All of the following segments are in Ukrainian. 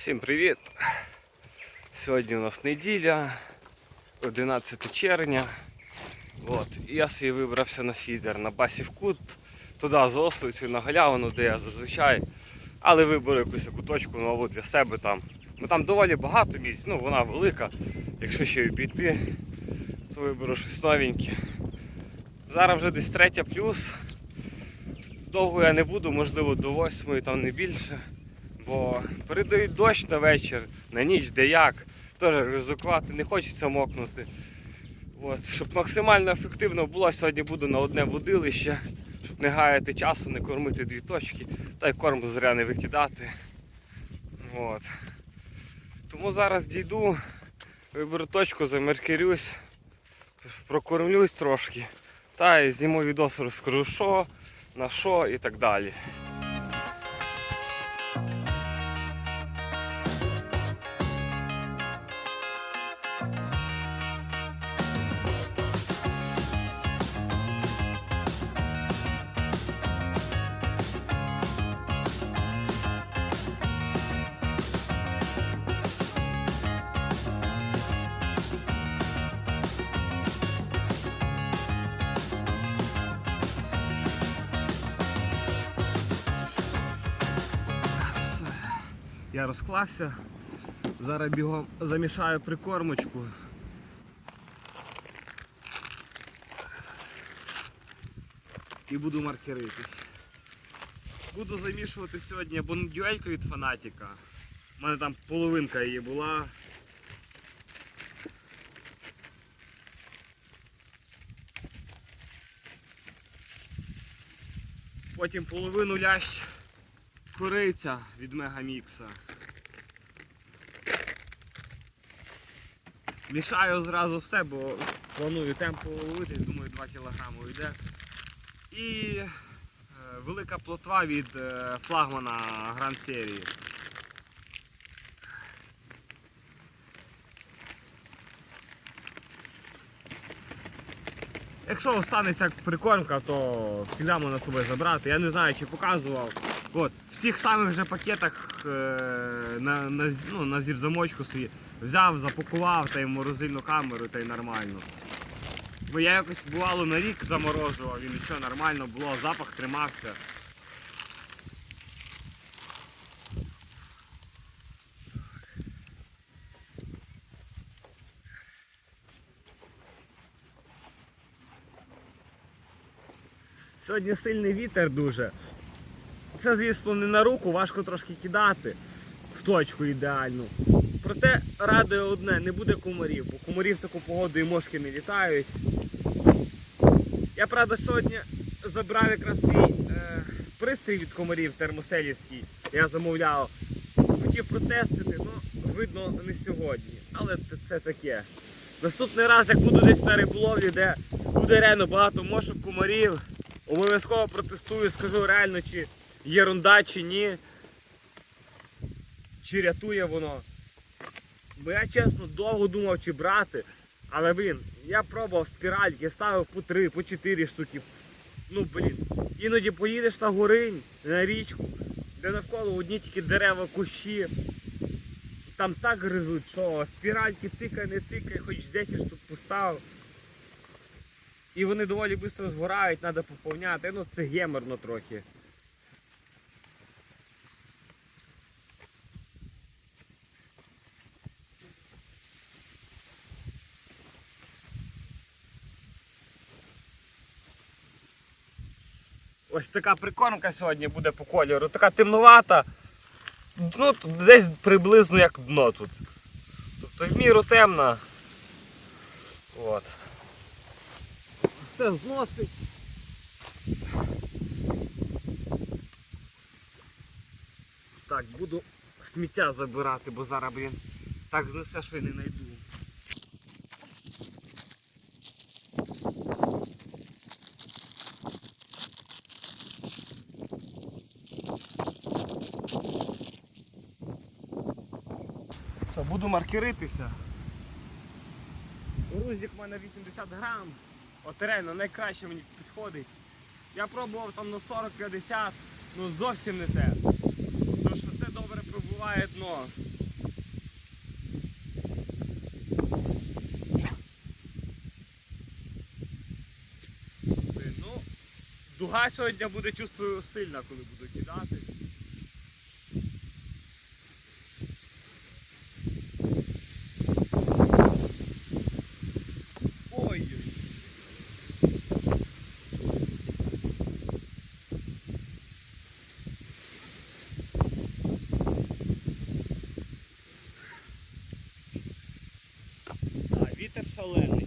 Всім привіт! Сьогодні у нас неділя, 11 червня. От. І я собі вибрався на фідер на басів кут, туди за Ослицю, на галявину, де я зазвичай. Але виберу якусь куточку нову для себе там. Ну там доволі багато місць, ну вона велика. Якщо ще обійти, то виберу щось новеньке. Зараз вже десь третя плюс. Довго я не буду, можливо до восьмої, там не більше. Бо передають дощ на вечір, на ніч, де як. Теж ризикувати, не хочеться мокнути. От. Щоб максимально ефективно було, сьогодні буду на одне водилище, щоб не гаяти часу, не кормити дві точки, та й корму зря не викидати. От. Тому зараз дійду, виберу точку, замеркерюсь, прокормлюсь трошки. Та й зніму відос, розкажу що, на що і так далі. Я розклався. Зараз бігом замішаю прикормочку. І буду маркеритись. Буду замішувати сьогодні бондюельку від фанатіка. У мене там половинка її була. Потім половину лящ кориця від Мегамікса. Мішаю зразу все, бо планую темпо ловити, думаю 2 кг йде. І е, велика плотва від е, флагмана Гранд серії. Якщо останеться прикормка, то можна з собою забрати. Я не знаю, чи показував. От, в цих самих же пакетах е, на, на, ну, на зіп-замочку собі взяв, запакував та й морозильну камеру та й нормально. Бо я якось бувало на рік заморожував і нічого нормально було, запах тримався. Сьогодні сильний вітер дуже. Це, звісно, не на руку, важко трошки кидати в точку ідеальну. Проте радує одне, не буде комарів, бо комарів таку погоду і мошки не літають. Я, правда, сьогодні забрав якраз свій е, пристрій від комарів термоселівський. Я замовляв. Хотів протестити, ну, видно, не сьогодні. Але це, це таке. Наступний раз, як буду десь на риболовлі, де буде реально багато мошок комарів, обов'язково протестую, скажу реально, чи єрунда, чи ні. Чи рятує воно. Бо я чесно довго думав, чи брати. Але блін, я пробував спіральки, ставив по 3, по 4 штуки. Ну блін. Іноді поїдеш на горинь, на річку, де навколо одні тільки дерева, кущі. Там так гризуть, що спіральки тикай, не тикай, хоч 10 штук поставив. І вони доволі швидко згорають, треба поповняти. Ну це геморно трохи. Ось така прикормка сьогодні буде по кольору. Така темнувата. Ну, десь приблизно як дно тут. Тобто в міру темна. От. Все зносить. Так, буду сміття забирати, бо зараз, блін, так знесе, що й не знайду. Все, буду маркеритися. Грузик в мене 80 грам. От реально найкраще мені підходить. Я пробував там на 40-50, ну зовсім не те. Тому що це добре пробуває. дно. Ну, дуга сьогодні буде чувствую сильна, коли буду кидати. Ой. А, вітер шалений.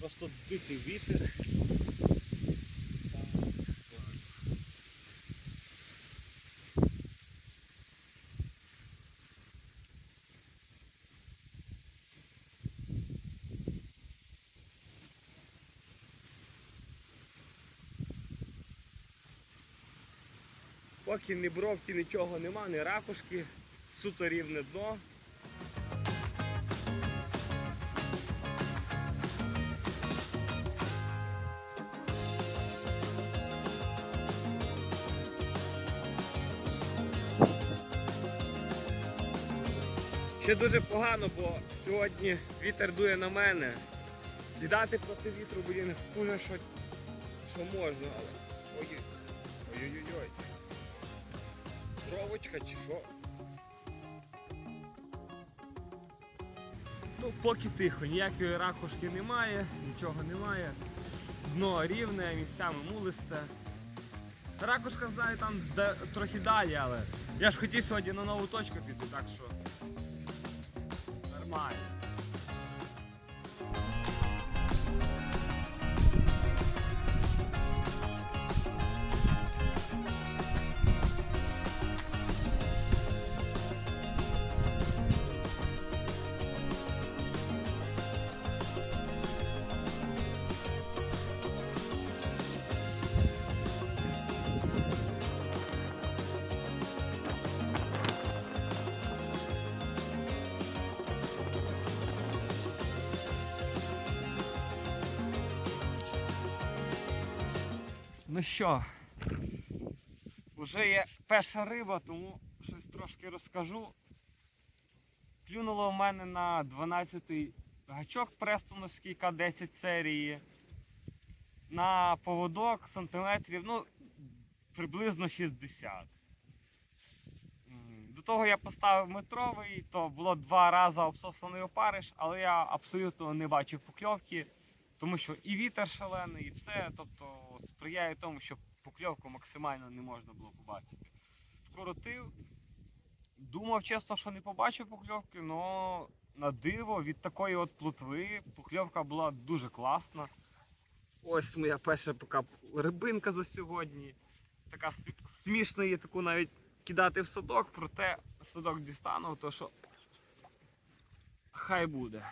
Просто дикий вітер. Поки ні бровки, нічого нема, ні ракушки, суто рівне дно. Ще дуже погано, бо сьогодні вітер дує на мене. Кидати проти вітру, блін, хуже, що, що можна, але. Ой, ой-ой-ой. Тровочка чи що? Ну, поки тихо, ніякої ракушки немає, нічого немає. Дно рівне, місцями мулисте. Ракушка знаю там де, трохи далі, але я ж хотів сьогодні на нову точку піти, так що нормально. Що, вже є перша риба, тому щось трошки розкажу. Клюнуло в мене на 12-й гачок престоновський К10 серії. На поводок сантиметрів, ну, приблизно 60. До того я поставив метровий, то було два рази обсосаний опариш, але я абсолютно не бачив покльовки, тому що і вітер шалений, і все, тобто сприяє тому, що покльовку максимально не можна було побачити. Вкоротив, думав чесно, що не побачив покльовки, але на диво від такої от плутви покльовка була дуже класна. Ось моя перша поки рибинка за сьогодні. Така смішно її таку навіть кидати в садок, проте садок дістану, то що хай буде.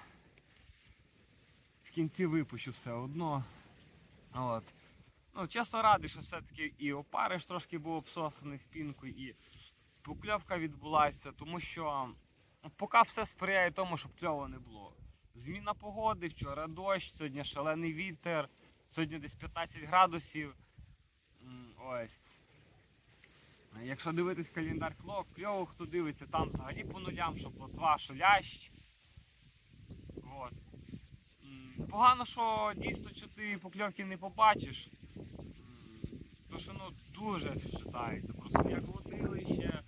В кінці випущу все одно. От. Ну, чесно радий, що все-таки і опариш трошки був обсосаний спінкою, і покльовка відбулася, тому що ну, поки все сприяє тому, щоб кльово не було. Зміна погоди, вчора дощ, сьогодні шалений вітер, сьогодні десь 15 градусів. Ось. Якщо дивитись календар кльов, кльово, хто дивиться, там взагалі по нулям, що плотва, що лящ. Погано, що дійсно що ти покльовки не побачиш. Що ну дуже считається. Просто як водилище,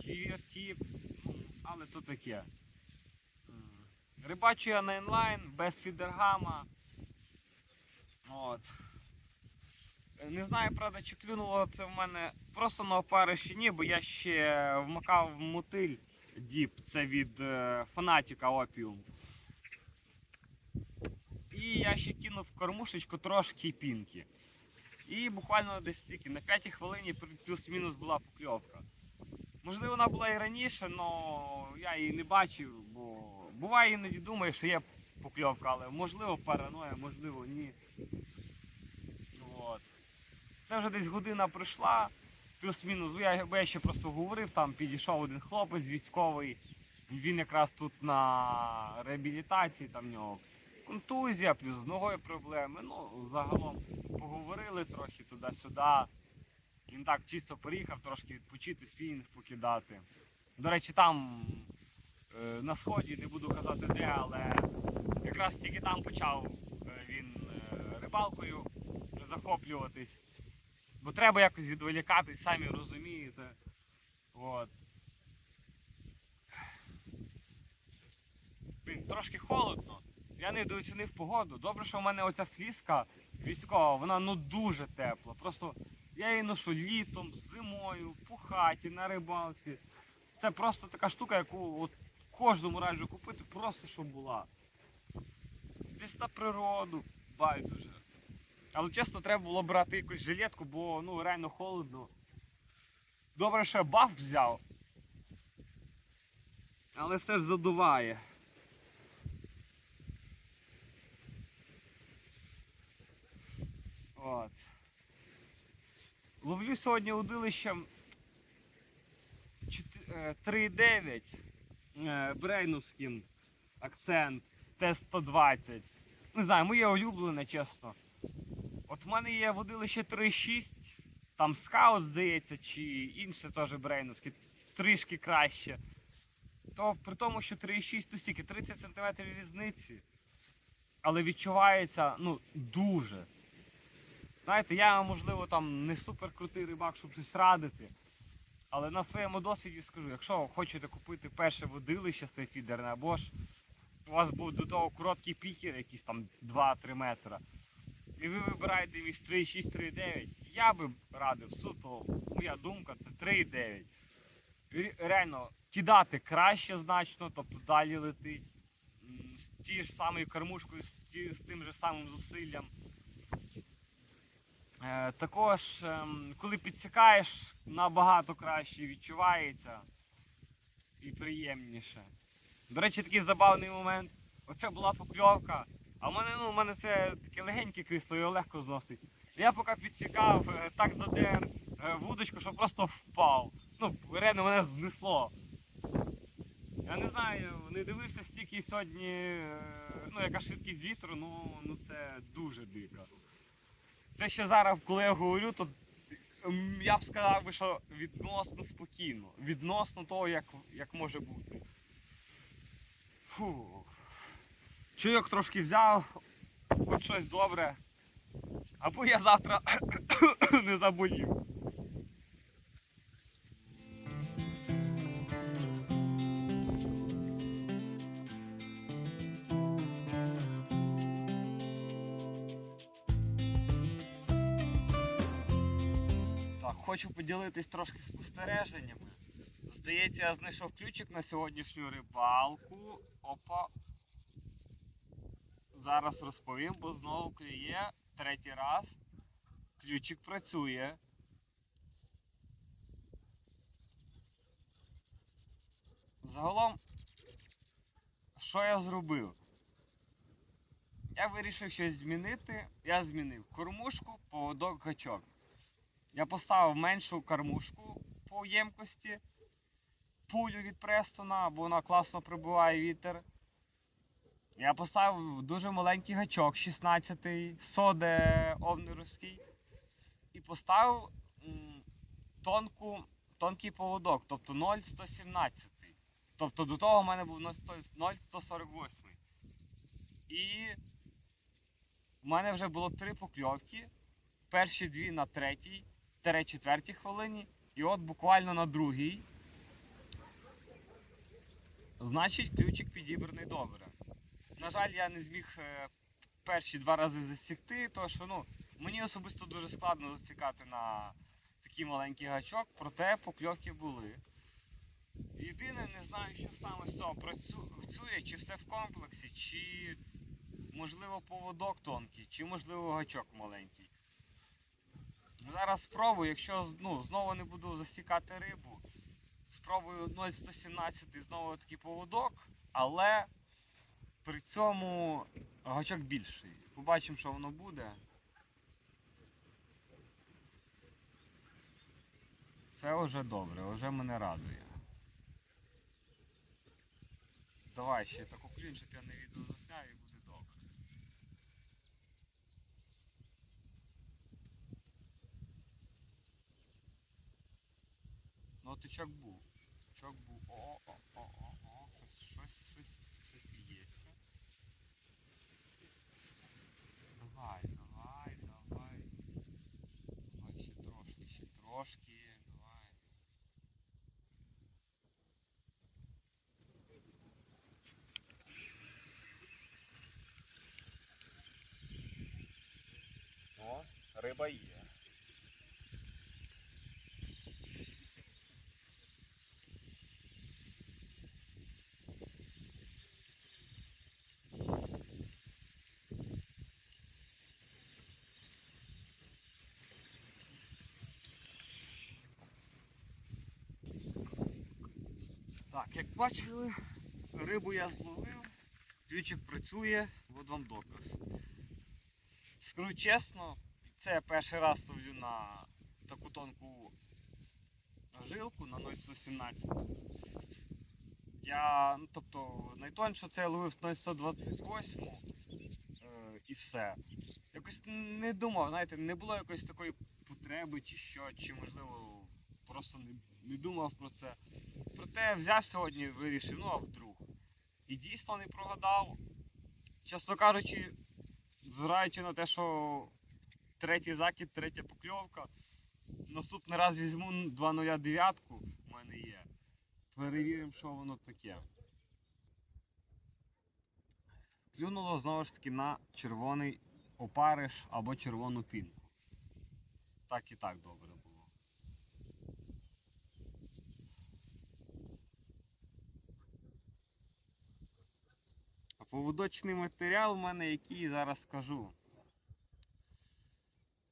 чи віртіп, ну, але то таке. Рибачу я на інлайн, без фідергама. От. Не знаю, правда, чи клюнуло це в мене просто на опариші ні, бо я ще вмикав мотиль діп, це від е, фанатіка опіум. І я ще кинув кормушечку трошки пінки. І буквально десь тільки на 5 хвилині плюс-мінус була покльовка. Можливо, вона була і раніше, але я її не бачив, бо буває іноді думаю, що є покльовка, але можливо параноя, можливо ні. От. Це вже десь година пройшла, плюс-мінус. Ну, Я, я ще просто говорив, там підійшов один хлопець військовий. Він якраз тут на реабілітації, там в нього контузія, плюс з ногою проблеми. Ну, загалом поговорили трохи туди-сюди. Він так чисто приїхав, трошки відпочити, спінінг покидати. До речі, там е, на сході, не буду казати де, але якраз тільки там почав е, він е, рибалкою захоплюватись. Бо треба якось відволікатись, самі розумієте. От. Блін, трошки холодно. Я не недооцінив погоду. Добре, що в мене оця фліска військова, вона ну дуже тепла. Просто я її ношу літом, зимою, по хаті, на рибалці. Це просто така штука, яку от кожному раджу купити, просто щоб була. Десь на природу, байдуже. Але чесно, треба було брати якусь жилетку, бо ну реально холодно. Добре, що я баф взяв. Але все ж задуває. От. Ловлю сьогодні удилищем е, 3,9 е, Брейнувським акцент Т-120. Не знаю, моє улюблене, чесно. От в мене є водилище 3,6, там скаут, здається, чи інше теж брейновське, трішки краще. То при тому, що 3,6 то стільки 30 см різниці. Але відчувається ну, дуже. Знаєте, я можливо там не супер крутий рибак, щоб щось радити. Але на своєму досвіді скажу, якщо хочете купити перше водилище сейфідерне, або ж у вас був до того короткий пікер, якийсь там 2-3 метра, і ви вибираєте між 3,6 3,9, я би радив суто, моя думка, це 3,9. Реально, кидати краще значно, тобто далі летить. З тією ж самою кормушкою, з тим же самим зусиллям. Е, також, ем, коли підсікаєш, набагато краще відчувається і приємніше. До речі, такий забавний момент. Оце була покльовка. А в мене, ну, в мене це таке легеньке крісло, його легко зносить. Я поки підсікав, е, так задер е, вудочку, що просто впав. Ну, реально мене знесло. Я не знаю, не дивився стільки сьогодні, ну, яка швидкість вітру, ну, ну це дуже дико. Це ще зараз, коли я говорю, то я б сказав що відносно спокійно. Відносно того, як, як може бути. Фу. Чуйок трошки взяв, хоч щось добре. Або я завтра не заболів. Хочу поділитись трошки спостереженнями. Здається, я знайшов ключик на сьогоднішню рибалку. Опа. Зараз розповім, бо знову клює третій раз. Ключик працює. Загалом, що я зробив? Я вирішив щось змінити. Я змінив кормушку, поводок, гачок. Я поставив меншу кормушку по ємкості, пулю від Престона, бо вона класно прибиває вітер. Я поставив дуже маленький гачок 16-й, соде овнеровський. І поставив тонку, тонкий поводок, тобто 0,117. Тобто до того в мене був 0,148. І в мене вже було три покльовки. Перші дві на третій, тере четвертій хвилині. І от буквально на другій. Значить, ключик підібраний добре. На жаль, я не зміг е, перші два рази засікти, тому що ну, мені особисто дуже складно засікати на такий маленький гачок, проте покльовки були. Єдине, не знаю, що саме з цього працює, чи все в комплексі, чи можливо поводок тонкий, чи можливо гачок маленький. Зараз спробую, якщо ну, знову не буду засікати рибу, спробую 0,117 знову такий поводок, але при цьому гачок більший. Побачимо, що воно буде. Це вже добре, вже мене радує. Давай ще таку клін, щоб я не відео крючок був. Крючок був. О, о, о, о, о, щось, щось, щось, щось б'ється. Давай, давай, давай. Давай ще трошки, ще трошки. Давай. О, риба є. Так, як бачили, рибу я зловив, ключик працює, от вам доказ. Скажу чесно, це я перший раз ловлю на таку тонку жилку на 0,117. Я, ну тобто, найтонше це я ловив на 128 е, і все. Якось не думав, знаєте, не було якоїсь такої потреби чи що, чи можливо просто не, не думав про це. Проте взяв сьогодні, вирішив, ну а вдруг. І дійсно не прогадав. Чесно кажучи, звираючи на те, що третій закид, третя покльовка. Наступний раз візьму 2.09 у мене є. Перевіримо, що воно таке. Клюнуло знову ж таки на червоний опариш або червону пінку. Так і так добре було. А поводочний матеріал у мене який зараз скажу.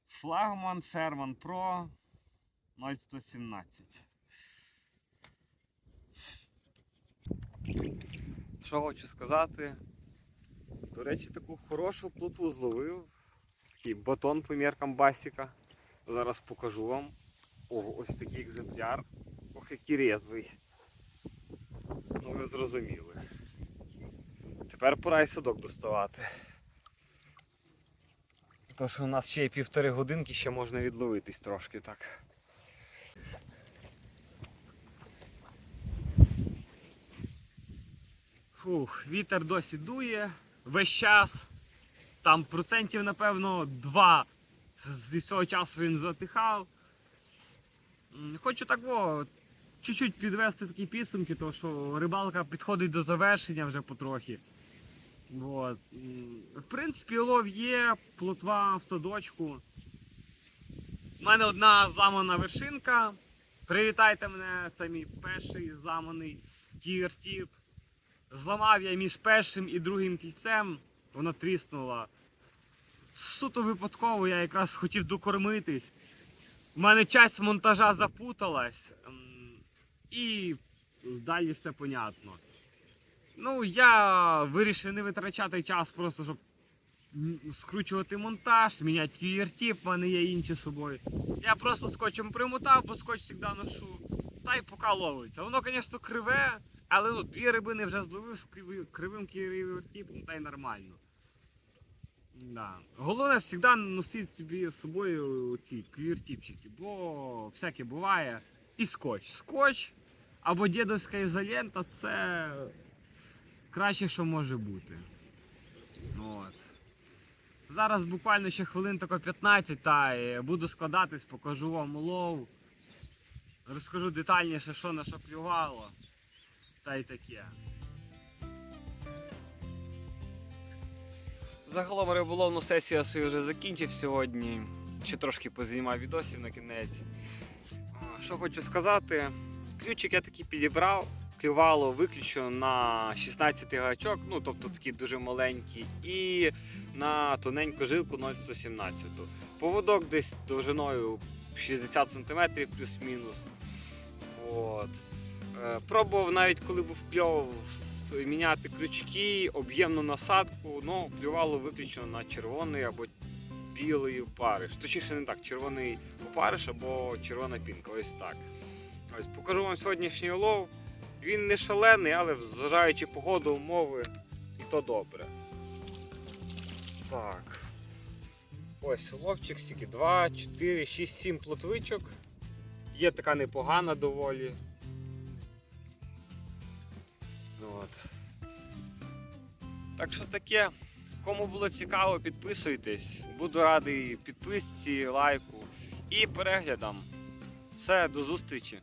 Флагман Sherman Pro 0117. Що хочу сказати? До речі, таку хорошу плотву зловив. Такий батон по міркам басіка. Зараз покажу вам. О, ось такий екземпляр. Ох, який резвий. Ну ви зрозуміли. Тепер пора і садок доставати. То що у нас ще й півтори годинки, ще можна відловитись трошки так. Фух, вітер досі дує весь час. Там процентів, напевно, два з цього часу він затихав. Хочу так о, чуть-чуть підвести такі підсумки, тому що рибалка підходить до завершення вже потрохи. От. В принципі, лов є, плотва в садочку. У мене одна зламана вершинка. Привітайте мене, це мій перший зламаний тігер-стіп. Зламав я між першим і другим кільцем, вона тріснула. Суто випадково я якраз хотів докормитись. У мене часть монтажа запуталась. І далі все понятно. Ну, я вирішив не витрачати час просто, щоб скручувати монтаж, міняти QRT, в мене є інші з собою. Я просто скотчем примотав, бо скотч завжди ношу. Та й поки ловиться. Воно, звісно, криве, але ну, дві рибини вже зловив з кривим QRT, та й нормально. Да. Головне завжди носити собі з собою ці QRT-чики, бо всяке буває. І скотч. Скотч або дідовська ізолента це краще, що може бути. От. Зараз буквально ще хвилин тако 15 та буду складатись, покажу вам улов. Розкажу детальніше, що на що клювало. Та й таке. Загалом риболовну сесію свою вже закінчив сьогодні. Ще трошки познімав відосів на кінець. Що хочу сказати, ключик я таки підібрав, клювало виключно на 16 гачок, ну тобто такі дуже маленькі, і на тоненьку жилку 0,117. Поводок десь довжиною 60 см плюс-мінус. От. Е, Пробував навіть коли був кльов міняти крючки, об'ємну насадку, ну клювало виключно на червоний або білий опариш. Точніше не так, червоний опариш або червона пінка. Ось так. Ось покажу вам сьогоднішній улов. Він не шалений, але зважаючи погоду, умови, і то добре. Так. Ось ловчик, стільки 2, 4, 6, 7 плотвичок. Є така непогана доволі. От. Так що таке, кому було цікаво, підписуйтесь. Буду радий підписці, лайку і переглядам. Все, до зустрічі!